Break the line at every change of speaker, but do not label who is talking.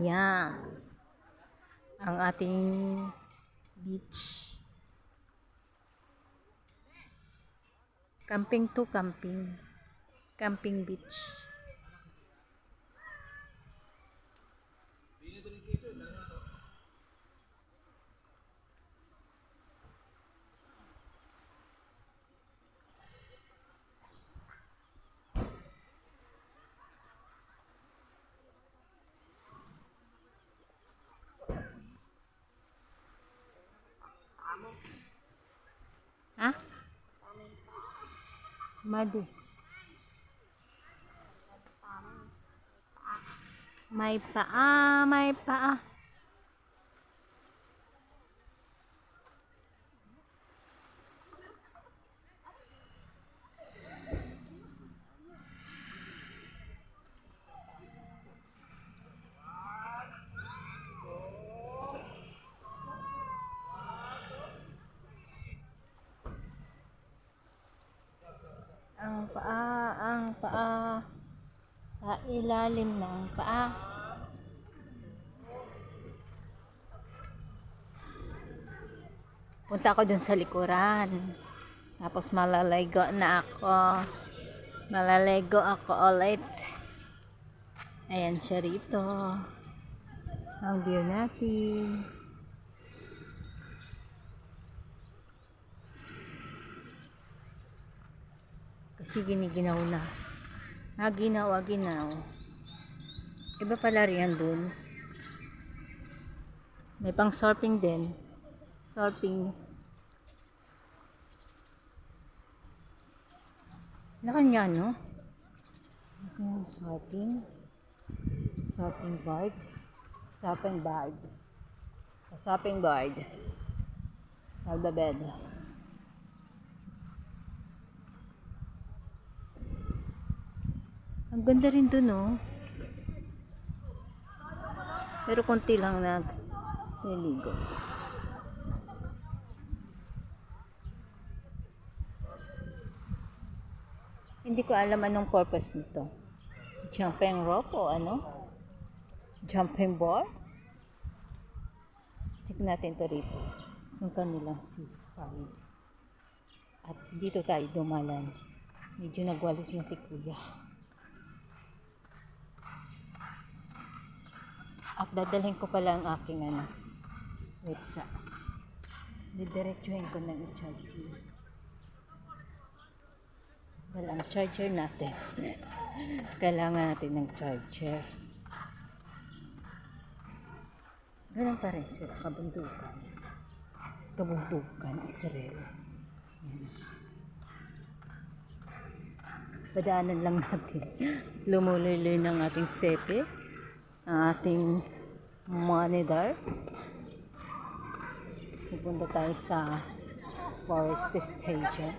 Yan. Ang ating beach. Camping to camping. Camping beach. Madi. May paa, may paa. Ang paa, ang paa. Sa ilalim ng paa. Punta ako dun sa likuran. Tapos malalego na ako. Malalego ako ulit. Ayan siya rito. Ang view natin. Kasi giniginaw na. Ah, ah, ginaw. Iba pala riyan dun. May pang surfing din. Surfing. Lakan niya, no? Lakan surfing. Surfing board. Surfing board. Surfing board. Salvabed. Ang ganda rin dun, oh. Pero konti lang nag niligo. Hindi ko alam anong purpose nito. Jumping rope o ano? Jumping board? Check natin to rito. Yung kanilang seaside. At dito tayo dumalan. Medyo nagwalis na si kuya. At dadalhin ko pala ang aking ano, wetsa. Didiretsuhin ko ng i-charge ko. Well, ang charger natin. Kailangan natin ng charger. Ganun pa rin sila, kabundukan. Kabundukan, Israel. Yan. Padaanan lang natin. Lumuloy ng ating sepe ang ating monitor. Pupunta tayo sa forest station.